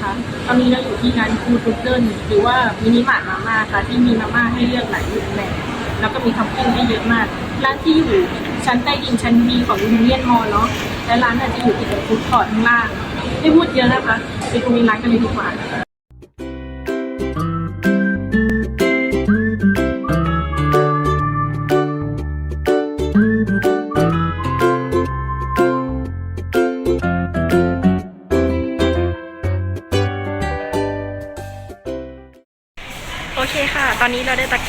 นะคะ ตอนนี้เราอยู่ที่งานคูดูเดิลหรือว่ามินิมาร์ทมาม่าค่ะ ที่มีมาม่าให้เลือกหลายรูปแบบแล้วก็มีท็อปปิ้งให้เยอะมาก ร้านที่อยู่ชั้นใต้ดินชั้นบีของยูเนียนมอลเนาะ และร้านอาจจะอยู่ติดกับฟู้ดคอร์ทข้างล่าง ไม่พูดเยอะนะคะ ไปดูมีร้านกันเลยดีกว่า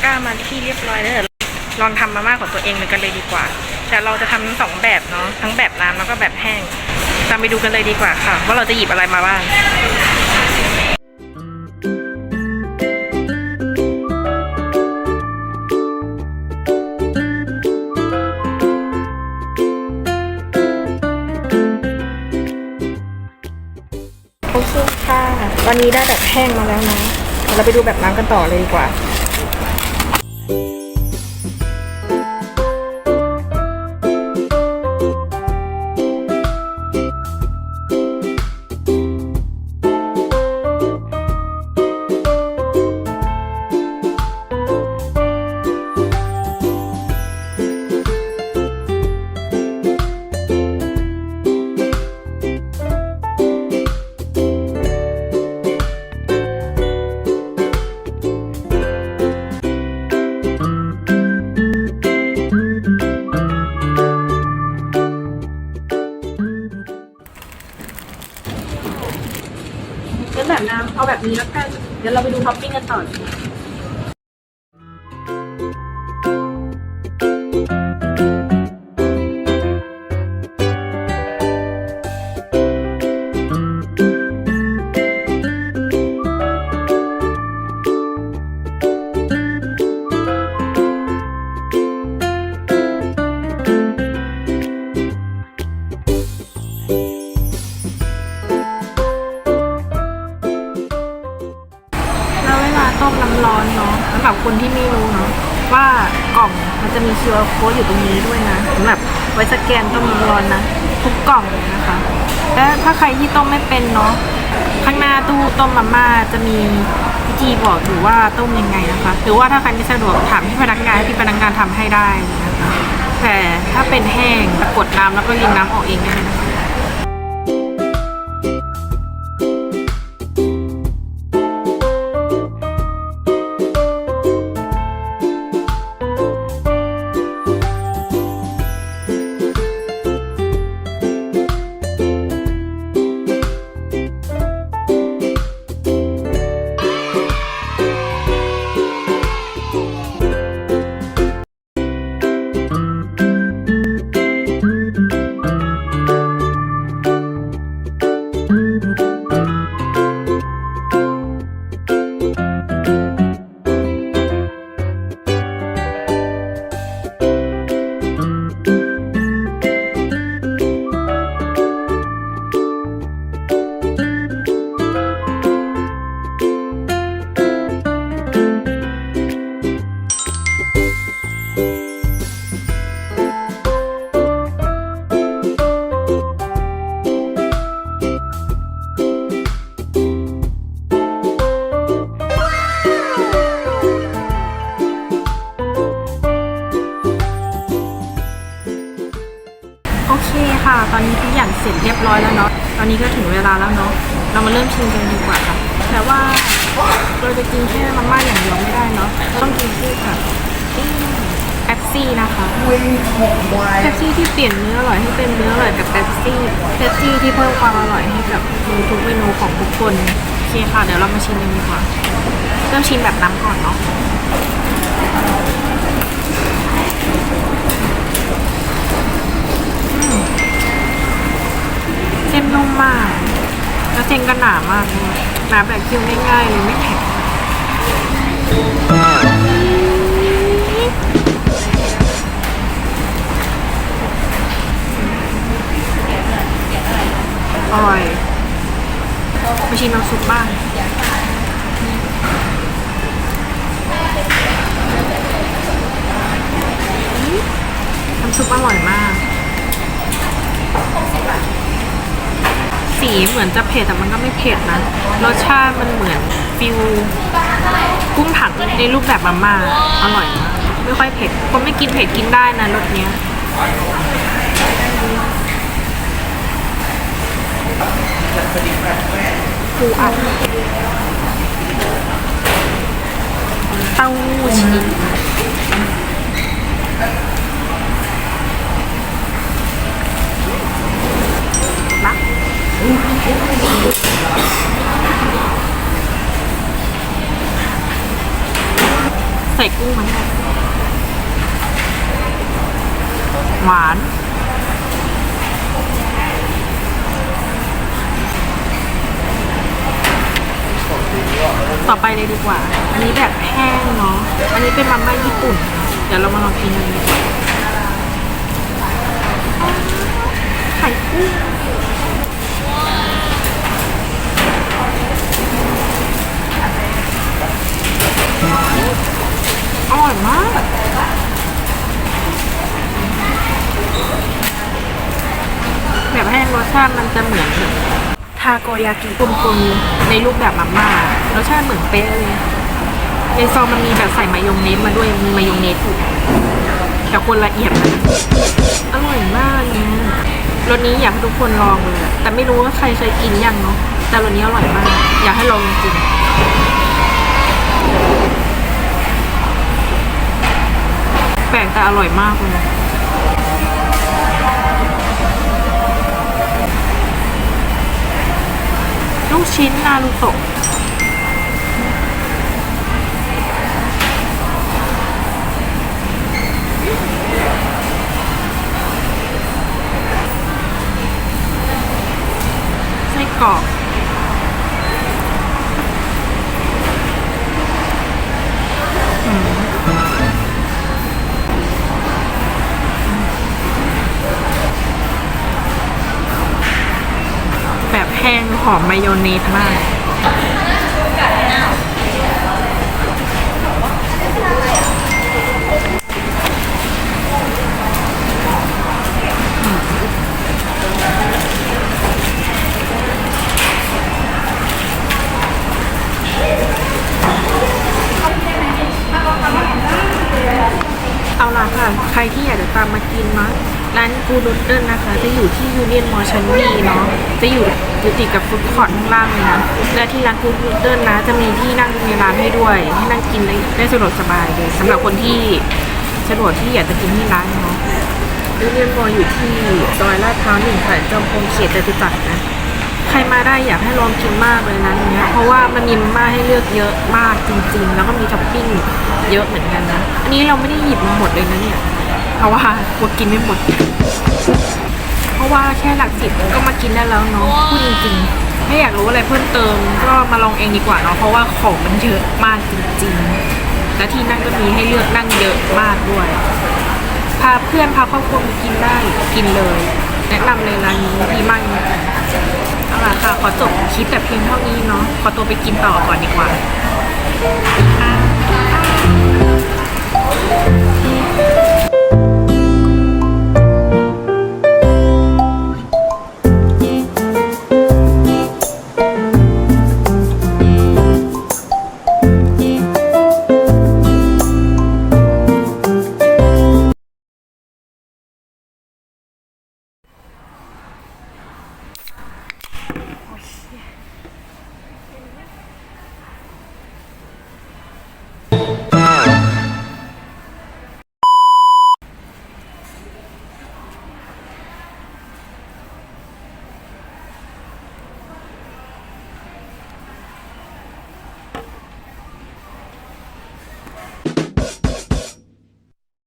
ก้ามาที่เรียบร้อยแล้วเดี๋ยวลองทำมาม่าของตัวเองเลยกันเลยดีกว่า แต่เราจะทำทั้งสองแบบเนาะทั้งแบบน้ำแล้วก็แบบแห้งตามไปดูกันเลยดีกว่าค่ะ ว่าเราจะหยิบอะไรมาบ้างโอเคค่ะตอนนี้ได้แบบแห้งมาแล้วนะ เราไปดูแบบน้ำกันต่อเลยดีกว่า นี้แล้วกันเดี๋ยวเราไปดูท็อปปิ้งกันต่อ ต้มน้ำร้อนนะ ทุกกล่องเลยนะคะ และถ้าใครที่ต้มไม่เป็นเนาะข้างหน้าตู้ต้มมาม่าจะมีวิธีบอกอยู่ว่าต้มยังไงนะคะ หรือว่าถ้าใครไม่สะดวกถามที่พนักงานให้พี่พนักงานทำให้ได้นะคะแต่ถ้าเป็นแห้งกดน้ำแล้วก็ยิงน้ำออกเองได้นะคะ คค่ะ ตอนนี้ทุกอย่างเสร็จเรียบร้อยแล้วเนาะ ตอนนี้ก็ถึงเวลาแล้วเนาะ เรามาเริ่มชิมกันดีกว่าค่ะ แต่ว่าเราจะกินแค่มาม่าอย่างเดียวไม่ได้เนาะ ต้องกินคู่กับแป๊บซี่นะคะแป๊บซี่ที่เปลี่ยนเนื้ออร่อยให้เป็นเนื้ออร่อยกับแป๊บซี่แป๊บซี่ที่เพิ่มความอร่อยให้กับทุกเมนูของทุกคนโอเคค่ะ เดี๋ยวเรามาชิมกันดีกว่า เริ่มชิมแบบน้ำก่อนเนาะ เส้นนุ่มมาก แล้วเส้นก็หนามากด้วยหนาแบบคี้วง่ายๆเลยไม่แข็งอร่อยมาชิมน้ำซุปบ้างน้ำซุปอร่อยมาก สีเหมือนจะเผ็ดแต่มันก็ไม่เผ็ดนะ รสชาติมันเหมือนฟิวกุ้งถังในรูปแบบมาม่าอร่อยมากไม่ค่อยเผ็ด คนไม่กินเผ็ดกินได้นะรสเนี้ยปูอัดเต้าหู้ชีส ต่อไปเลยดีกว่า อันนี้แบบแห้งเนาะ อันนี้เป็นมาม่าญี่ปุ่น เดี๋ยวเรามาลองกินกันดีกว่าไข่กุ้งอร่อยมากแบบแห้งรสชาติมันจะเหมือนทาโกยากิกลมๆในรูปแบบมาม่า รสชาติเหมือนเป๊ะเลยในซองมันมีแบบใส่มายองเนสมาด้วยมีมายองเนสอยู่แต่คนละเอียดนะอร่อยมากเนี่ยรสนี้อยากให้ทุกคนลองเลยแต่ไม่รู้ว่าใครเคยกินยังเนาะแต่รสนี้อร่อยมาก อยากให้ลองจริงแปลกแต่อร่อยมากเลยลูกชิ้นนารูโตะ กรอบแบบแห้งหอมมายองเนสมาก ใครที่อยากจะตามมากินเนาะร้านกูนูดเดิลนะคะ จะอยู่ที่ยูเนียนมอชั้นดีเนาะจะอยู่อยู่ติดกับฟุตคอร์ทข้างล่างเลยนะและที่ร้านกูนูดเดิลนะจะมีที่นั่งในร้านให้ด้วยให้นั่งกินได้ได้สะดวกสบายเลยสำหรับคนที่สะดวกที่อยากจะกินที่ร้านเนาะยูเนียนมออยู่ที่ซอยลาดพร้าวหนึ่งแขวงจอมพงเขตจตุจักรนะใครมาได้อยากให้ลองกินมากเลยนะเนี้ยเพราะว่ามันมีมาม่าให้เลือกเยอะมากจริง ๆ แล้วก็มีท็อปปิ้งเยอะเหมือนกันนะอันนี้เราไม่ได้หยิบมาหมดเลยนะเนี่ย เพราะว่ากลัวกินไม่หมด เพราะว่าแค่หลักสิบก็มากินได้แล้วเนาะพูดจริงๆถ้าอยากรู้อะไรเพิ่มเติมก็มาลองเองดีกว่าเนาะเพราะว่าของมันเยอะมากจริงๆ และที่นั่งก็มีให้เลือกนั่งเยอะมากด้วย พาเพื่อนพาครอบครัวมากินได้กินเลย แนะนำเลยร้านนี้ดีมากจริงๆเอาล่ะค่ะขอจบคลิปแต่เพียงเท่านี้เนาะขอตัวไปกินต่อก่อนดีกว่าค่ะ